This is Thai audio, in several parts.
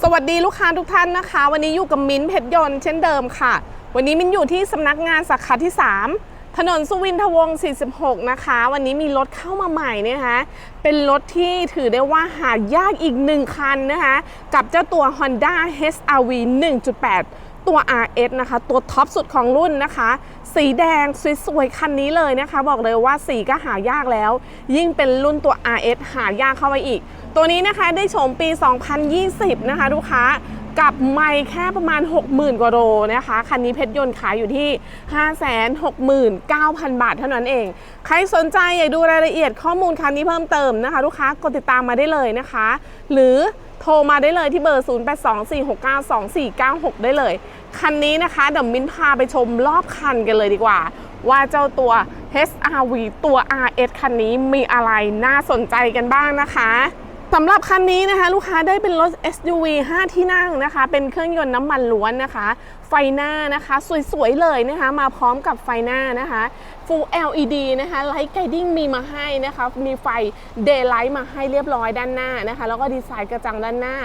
สวัสดีลูกค้าทุกท่านนะคะ วันนี้อยู่กับมิ้นเพชรยนต์เช่นเดิมค่ะ วันนี้มิ้นอยู่ที่สำนักงานสาขาที่ 3 ถนนสุวินทวงศ์46 นะคะ วันนี้มีรถเข้ามาใหม่นะคะ เป็นรถที่ถือได้ว่าหายากอีกหนึ่งคันนะคะ กับเจ้าตัว Honda HRV 1.8 ตัว RS นะคะ ตัวท็อปสุดของรุ่นนะคะ สีแดงสวยๆคันนี้เลยนะคะ บอกเลยว่าสีก็หายากแล้ว ยิ่งเป็นรุ่นตัว RS หายากเข้าไปอีก ตัวนี้นะคะได้ชมปี 2020 นะคะลูกค้ากับไม่แค่ประมาณ 60,000 กว่าโลนะคะ คันนี้เพชรยนต์ขายอยู่ที่ 569,000 บาทเท่านั้นเอง ใครสนใจอยากดูรายละเอียดข้อมูลคันนี้เพิ่มเติมนะคะ ลูกค้ากดติดตามมาได้เลยนะคะ หรือโทรมาได้เลยที่เบอร์ 0824692496 ได้เลย คันนี้นะคะเดี๋ยวมิ้นพาไปชมรอบคันกันเลยดีกว่า ว่าเจ้าตัว HRV ตัว RS คันนี้มีอะไรน่าสนใจกันบ้างนะคะ สำหรับคันนี้นะคะลูกค้าได้เป็นรถ SUV 5 ที่นั่งนะคะ เป็นเครื่องยนต์น้ำมันล้วนนะคะ ไฟหน้านะคะ สวยๆเลยนะคะ มาพร้อมกับไฟหน้านะคะ Full LED นะคะ Light Guiding มีมาให้นะคะ มีไฟ Daylight มาให้เรียบร้อยด้านหน้านะคะ แล้วก็ดีไซน์กระจังด้านหน้า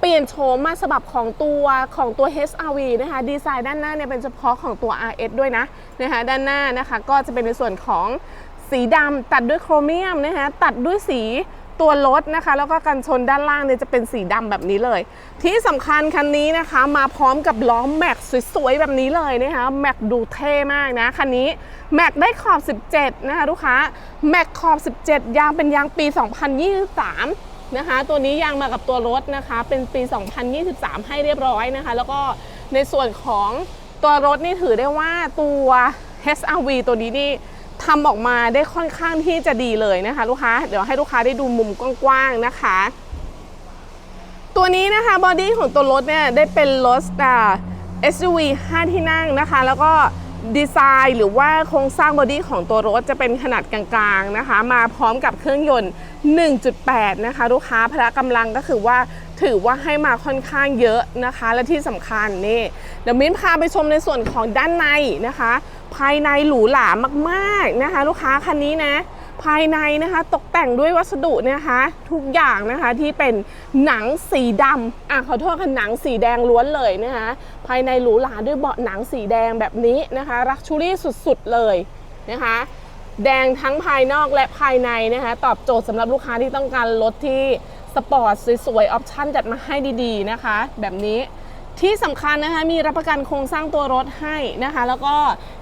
เปลี่ยนโฉมมาสบับของตัวของตัว HRV นะคะ ดีไซน์ด้านหน้าเนี่ยเป็นเฉพาะของตัว RS ด้วยนะนะคะด้านหน้านะคะก็จะเป็นในส่วนของสีดำตัดด้วยโครเมียมนะคะตัดด้วยสี ตัวรถนะคะ แล้วก็กันชนด้านล่างเนี่ยจะเป็นสีดำแบบนี้เลย ที่สำคัญคันนี้นะคะมาพร้อมกับล้อแม็กสวยๆแบบนี้เลยนะคะแม็กดูเท่มากนะคันนี้แม็กได้ขอบ 17 นะคะลูกค้าแม็กขอบ 17 ยางเป็นยางปี 2023นะคะตัวนี้ยางมากับตัวรถนะคะเป็นปี 2023 ให้เรียบร้อยนะคะ แล้วก็ในส่วนของตัวรถนี่ถือได้ว่าตัว HRV ตัวนี้นี่ ทำออกมาได้ค่อนข้างที่จะดีเลยนะคะ ลูกค้า เดี๋ยวให้ลูกค้าได้ดูมุมกว้างๆนะคะ ตัวนี้นะคะบอดี้ของตัวรถเนี่ยได้เป็นรถอ่า SUV 5 ที่นั่งนะคะ แล้วก็ดีไซน์หรือว่าโครงสร้างบอดี้ของตัวรถจะเป็นขนาดกลางๆนะคะ มาพร้อมกับเครื่องยนต์ 1.8 นะคะ ลูกค้าพละกำลังก็คือว่า ถือว่าให้มาค่อนข้างเยอะนะคะ และที่สำคัญนี่เดี๋ยวมิ้นพาไปชมในส่วนของด้านในนะคะ ภายในหรูหรามากๆนะคะ ลูกค้าคันนี้นะภายในนะคะตกแต่งด้วยวัสดุเนยนะคะ ทุกอย่างนะคะที่เป็นหนังสีดำอะขอโทษค่ะหนังสีแดงล้วนเลยนะคะ ภายในหรูหราด้วยเบาะหนังสีแดงแบบนี้นะคะรักชูรี่สุดๆเลยนะคะ แดงทั้งภายนอกและภายในนะคะ ตอบโจทย์สำหรับลูกค้าที่ต้องการรถที่ สปอร์ตสวยๆออปชั่นจัดมาให้ดีๆนะคะ แบบนี้ที่สำคัญนะคะมีรับประกันโครงสร้างตัวรถให้นะคะ แล้วก็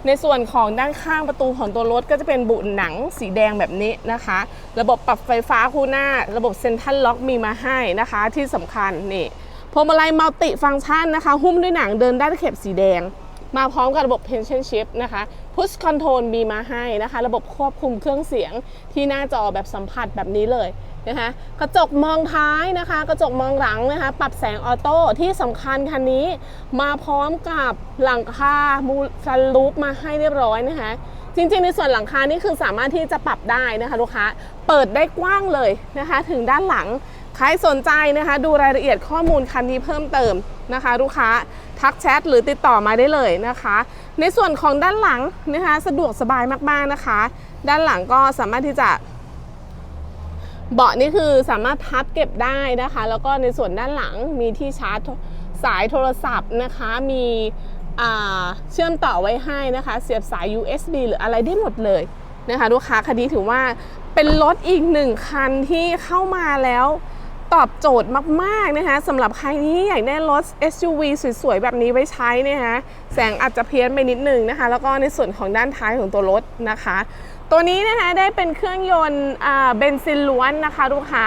ในส่วนของด้านข้างประตูของตัวรถก็จะเป็นบุหนังสีแดงแบบนี้นะคะ ระบบปรับไฟฟ้าคู่หน้า ระบบเซ็นทรัลล็อกมีมาให้นะคะ ที่สำคัญนี่พวงมาลัยมัลติฟังก์ชันนะคะ หุ้มด้วยหนังเดินได้ด้วยเข็บสีแดง มาพร้อมกับระบบ Tension Shift นะคะ Push Control มีมาให้นะคะ ระบบควบคุมเครื่องเสียงที่หน้าจอแบบสัมผัสแบบนี้เลยนะคะกระจกมองท้ายนะคะ กระจกมองหลังนะคะ ปรับแสงออโต้ที่สำคัญคันนี้ มาพร้อมกับหลังคามูซันลูปมาให้เรียบร้อยนะคะ จริงๆ ในส่วนหลังคานี่คือสามารถที่จะปรับได้นะคะลูกค้า เปิดได้กว้างเลยนะคะ ถึงด้านหลัง ใครสนใจนะคะ ดูรายละเอียดข้อมูลคันนี้เพิ่มเติมนะคะ ลูกค้าทักแชทหรือติดต่อมาได้เลยนะคะ ในส่วนของด้านหลังนะคะ สะดวกสบายมากๆนะคะ ด้านหลังก็สามารถที่จะ เบาะนี่คือสามารถพับเก็บได้นะคะ แล้วก็ในส่วนด้านหลังมีที่ชาร์จสายโทรศัพท์นะคะ มีเชื่อมต่อไว้ให้นะคะ เสียบสาย USB หรืออะไรได้หมดเลยนะคะ ลูกค้าคันนี้ถือว่าเป็นรถอีกหนึ่งคันที่เข้ามาแล้ว ตอบโจทย์มากๆนะคะสำหรับใครที่อยากได้รถ SUV สวยๆ แบบนี้ไว้ใช้นะคะแสงอาจจะเพี้ยนไปนิดนึงนะคะ แล้วก็ในส่วนของด้านท้ายของตัวรถนะคะ ตัวนี้นะคะได้เป็นเครื่องยนต์เบนซินล้วนนะคะลูกค้า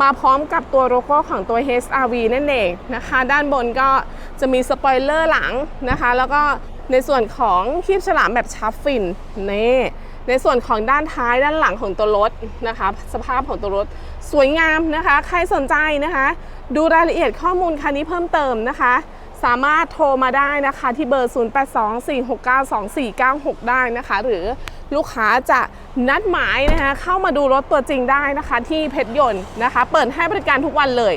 มาพร้อมกับตัวโลโก้ของตัว HRV นั่นเองนะคะ ด้านบนก็จะมีสปอยเลอร์หลังนะคะ แล้วก็ในส่วนของคีบฉลามแบบชาร์ฟฟินนี่ ในส่วนของด้านท้ายด้านหลังของตัวรถนะคะ สภาพของตัวรถสวยงามนะคะ ใครสนใจนะคะ ดูรายละเอียดข้อมูลคันนี้เพิ่มเติมนะคะ สามารถโทรมาได้นะคะที่เบอร์ 0824692496 ได้นะคะ หรือลูกค้าจะนัดหมายนะคะเข้ามาดูรถตัวจริงได้นะคะ ที่เพชรยนต์นะคะ เปิดให้บริการทุกวันเลย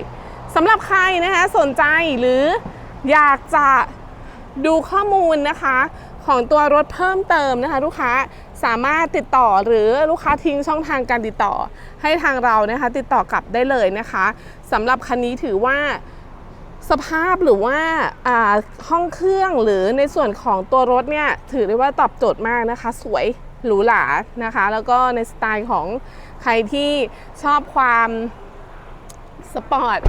สำหรับใครนะคะสนใจหรืออยากจะดูข้อมูลนะคะ ของตัวรถเพิ่มเติมนะคะ ลูกค้าสามารถติดต่อหรือลูกค้าทิ้งช่องทางการติดต่อ ให้ทางเรานะคะ ติดต่อกลับได้เลยนะคะสำหรับคันนี้ถือว่าสภาพหรือว่าอ่าห้องเครื่องหรือในส่วนของตัวรถเนี่ย ถือได้ว่าตอบโจทย์มากนะคะ สวยหรูหรานะคะ แล้วก็ในสไตล์ของใครที่ชอบความสปอร์ต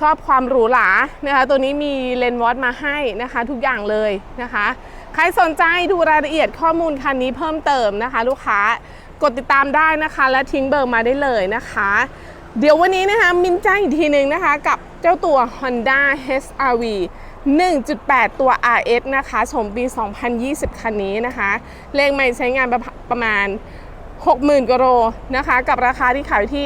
ชอบความหรูหรานะคะ ตัวนี้มีเลนส์วอตมาให้นะคะทุกอย่างเลยนะคะ ใครสนใจดูรายละเอียดข้อมูลคันนี้เพิ่มเติมนะคะ ลูกค้ากดติดตามได้นะคะ และทิ้งเบอร์มาได้เลยนะคะ เดี๋ยววันนี้นะคะมินจ้งอีกทีหนึ่งนะคะ กับเจ้าตัว Honda HRV 1.8 ตัว RS นะคะ ชมปี 2020 คันนี้นะคะ เลขไม่ใช้งานประประมาณ 60,000กว่าโลนะคะ กับราคาที่ขายที่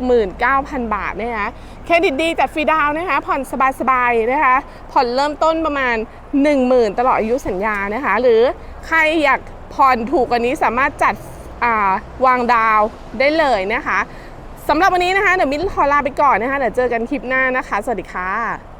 569,000 บาทนะคะเครดิตดีจัดฟรีดาวน์นะคะ ผ่อนสบายๆนะคะ ผ่อนเริ่มต้นประมาณ 10,000 ตลอดอายุสัญญานะคะ หรือใครอยากผ่อนถูกกว่านี้สามารถจัดาวางดาวน์ได้เลยนะคะสำหรับวันนี้นะคะ เดี๋ยวมิ้นขอลาไปก่อนนะคะ เดี๋ยวเจอกันคลิปหน้านะคะ สวัสดีค่ะ